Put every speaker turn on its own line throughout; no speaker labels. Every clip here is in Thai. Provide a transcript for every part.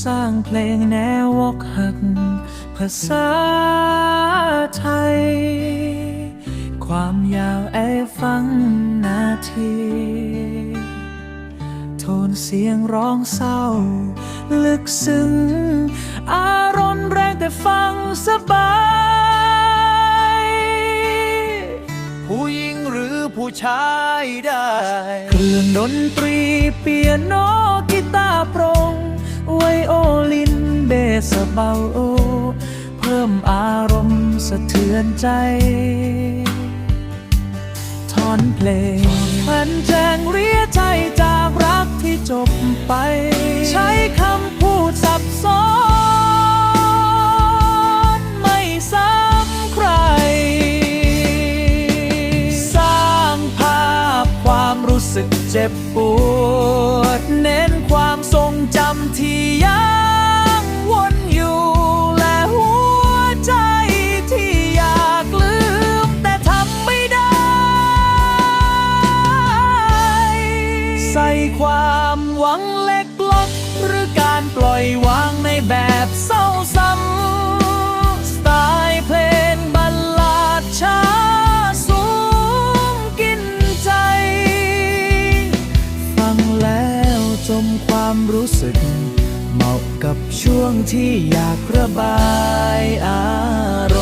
สร้างเพลงแนววอกหัก ภาษาไทย ความยาวไอฟังนาที โทนเสียงร้องเศร้า ลึกซึ้ง อารมณ์แรงแต่ฟังสบาย
ผู้หญิงหรือผู้ชายได้
เครื่องดนตรีเปียโน สเบาโอเพิ่มอารมณ์สะเทือนใจทอนเพลงพันแจงเรียใจจากรักที่จบไป ใช้คำพูดสับซ้อนไม่ซ้ำใคร สร้างภาพความรู้สึกเจ็บปวด ใส่ความหวังเล็กล็อก หรือการปล่อยวางในแบบเศร้าซ้ำสไตล์เพลงบัลลาดช้าสูงกินใจ ฟังแล้วจมความรู้สึก เหมาะกับช่วงที่อยากระบายอารมณ์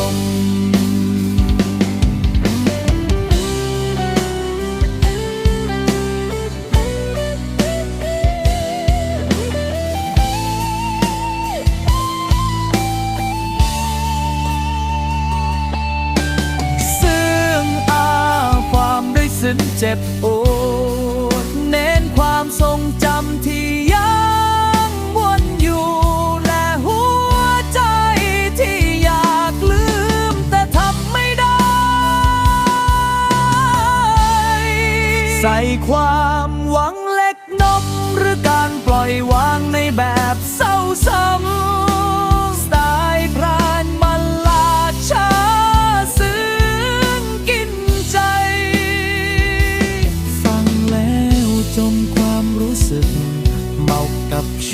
นเจ็บปวดเน้นความทรงจำที่ยังวนอยู่และหัวใจที่อยากลืมแต่ทำไม่ได้ ใส่ความหวังเล็กนมหรือการปล่อยวางในแบบซ้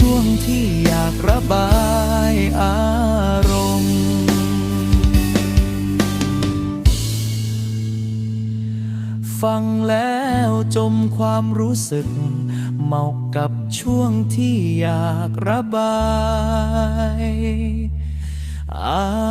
ช่วงที่อยากระบายอารมณ์ ฟังแล้วจมความรู้สึก เมากับช่วงที่อยากระบาย อาร